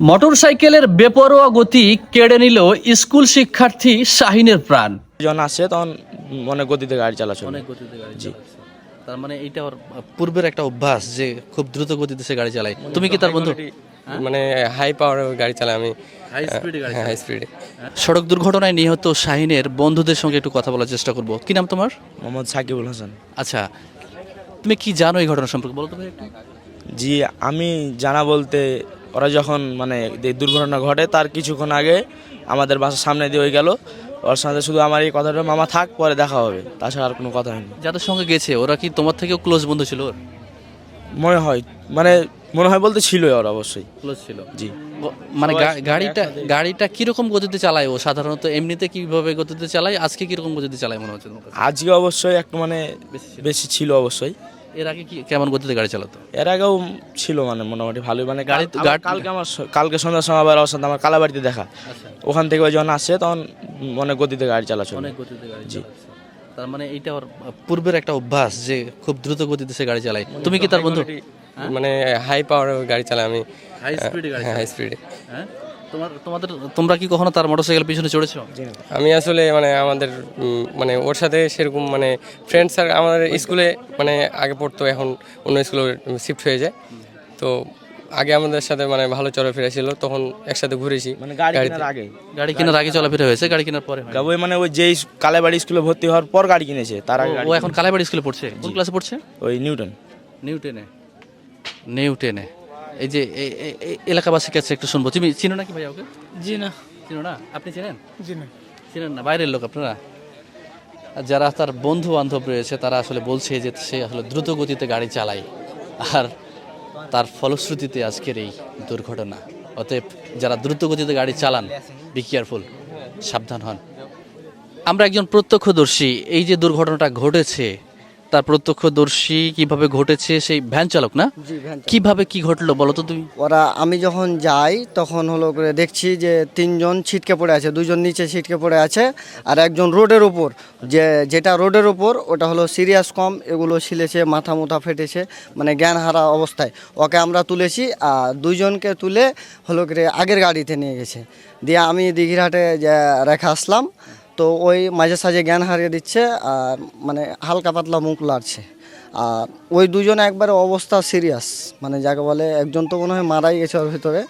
মোটরসাইকেলের বেপরোয়া গতি কেড়ে নিল স্কুল শিক্ষার্থী শাহিনের প্রাণ। যখন আসছে তখন অনেক গতিতে গাড়ি চালাচ্ছে। অনেক গতিতে গাড়ি চালাচ্ছে। তার মানে এইটা ওর পূর্বের একটা অভ্যাস যে খুব দ্রুত গতিতে সে গাড়ি চালায়। তুমি কি তার বন্ধু? মানে হাই পাওয়ার গাড়ি চালাই আমি। হাই স্পিডে গাড়ি হ্যাঁ হাই স্পিডে। সড়ক দুর্ঘটনায় নিহত শাহিনের বন্ধুদের সঙ্গে একটু কথা বলার চেষ্টা করব। কি নাম তোমার? মোহাম্মদ সাকিবুল হাসান। আচ্ছা তুমি কি জানো এই ঘটনা সম্পর্কে? বলো তো ভাই একটু। জি আমি জানা বলতে ওরা যখন মানে এই দুর্ঘটনা ঘটে তার কিছুক্ষণ আগে আমাদের বাসার সামনে দিয়ে হয়ে গেল। ওর সাথে শুধু আমার এই কথাটা মামা থাক পরে দেখা হবে। তাছাড়া আর কোনো কথা হয়নি। যাদের সঙ্গে গেছে ওরা কি তোমার থেকেও ক্লোজ বন্ধু ছিল ওর? মনে হয় মানে মনে হয় বলতে ছিল ওর অবশ্যই। ক্লোজ ছিল। জি। মানে গা- গাড়িটা গাড়িটা কীরকম গতিতে চালায় ও? সাধারণত এমনিতে কীভাবে গতিতে চালায়? আজকে কীরকম গতিতে চালায় মনে হচ্ছে তোমার কাছে? আজকে অবশ্যই একটু মানে বেশি ছিল অবশ্যই। এর আগে কি কেমন গতিতে গাড়ি চালাতো? এর আগেও ছিল মানে মোটামুটি ভালোই মানে গাড়ি গাড়ি তো- গাড়ি- কালকে আমার স- কালকে সন্ধ্যার সময় আবার ওর সাথে আমার কালাবাড়িতে দেখা। ওখান থেকে ওই যখন আসছে তখন অনেক গতিতে গাড়ি চালাচ্ছে। অনেক গতিতে গাড়ি চালাচ্ছে। তার মানে এইটা ওর পূর্বের একটা অভ্যাস যে খুব দ্রুত গতিতে সে গাড়ি চালায়। তুমি কি তার বন্ধু? মানে হাই পাওয়ার গাড়ি চালাই আমি। হাই স্পিডে গাড়ি হাই স্পিডে হ্যাঁ? তোমার তোমাদের তোমরা কি কখনো তার মোটরসাইকেল পিছনে চড়েছো? আমি আসলে মানে আমাদের মানে ওর সাথে সেরকম মানে ফ্রেন্ডস আর আমাদের স্কুলে মানে আগে পড়তো এখন অন্য স্কুলে শিফট হয়ে যায়। তো আগে আমাদের সাথে মানে ভালো চলাফেরা ছিল তখন একসাথে ঘুরেছি মানে গাড়ি কেনার আগে? গাড়ি কেনার আগে চলাফেরা হয়েছে গাড়ি কেনার পরে। ওই মানে ওই যেই কালেবাড়ি স্কুলে ভর্তি হওয়ার পর গাড়ি কিনেছে তার আগে ও- এখন কালাবাড়ি স্কুলে পড়ছে? কোন ক্লাসে পড়ছে? ওই নিউটন। নিউটেনে। নিউটেনে। এই যে এলাকাবাসীর কাছে একটু শুনব। তুমি চিনো নাকি ভাই ওকে? জি না। চিনো না? আপনি চিনেন? জি না। চিনেন না? বাইরের লোক আপনারা? আর যারা তার বন্ধু বান্ধব রয়েছে তারা আসলে বলছে যে সে আসলে দ্রুত গতিতে গাড়ি চালায়। আর তার ফলশ্রুতিতে আজকের এই দুর্ঘটনা। অতএব যারা দ্রুত গতিতে গাড়ি চালান বি কেয়ারফুল সাবধান হন। আমরা একজন প্রত্যক্ষদর্শী। এই যে দুর্ঘটনাটা ঘটেছে তার প্রত্যক্ষদর্শী কীভাবে ঘটেছে? সেই ভ্যান চালক না? কীভাবে কি ঘটলো বলো তো তুমি? ওরা আমি যখন যাই তখন হলো করে দেখছি যে তিনজন ছিটকে পড়ে আছে দুজন নিচে ছিটকে পড়ে আছে আর একজন রোডের উপর। যে যেটা রোডের উপর ওটা হলো সিরিয়াস কম এগুলো ছিলেছে মাথা মুথা ফেটেছে মানে জ্ঞান হারা অবস্থায়। ওকে আমরা তুলেছি আর দুইজনকে তুলে হলো করে আগের গাড়িতে নিয়ে গেছে। দিয়ে আমি দিঘিরহাটে রেখে আসলাম। তো ওই মাঝে সাঝে জ্ঞান হারিয়ে দিচ্ছে আর মানে হালকা পাতলা মুখ লাগছে আর ওই দুজনে একবারে অবস্থা সিরিয়াস মানে যাকে বলে একজন তো মনে হয় মারাই গেছে ওর ভিতরে।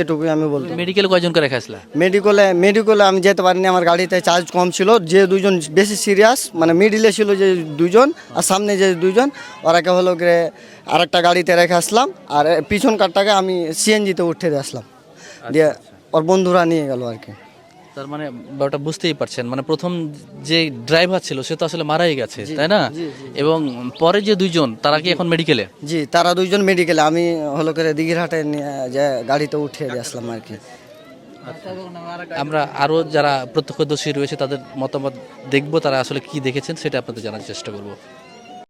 এটুকুই আমি বলতে মেডিকেল কয়জনকে রেখে আসলা? মেডিকেলে মেডিকেলে আমি যেতে পারিনি আমার গাড়িতে চার্জ কম ছিল। যে দুজন বেশি সিরিয়াস মানে মিডিলে ছিল যে দুজন আর সামনে যে দুজন ওরাকে হলো গিয়ে আরেকটা গাড়িতে রেখে আসলাম। আর পিছন কারটাকে আমি সিএনজিতে উঠে দিয়ে আসলাম। দিয়ে ওর বন্ধুরা নিয়ে গেল আর কি। তার মানে ব্যাপারটা বুঝতেই পারছেন। মানে প্রথম যে ড্রাইভার ছিল সে তো আসলে মারাই গেছে তাই না? এবং পরে যে দুইজন তারা কি এখন মেডিকেলে জি তারা দুইজন মেডিকেলে আমি হলো করে দিঘিরহাটে নিয়ে যে গাড়িতে উঠে আসলাম আর কি। আমরা আরও যারা প্রত্যক্ষদর্শী রয়েছে তাদের মতামত দেখব তারা আসলে কি দেখেছেন সেটা আপনাদের জানার চেষ্টা করব।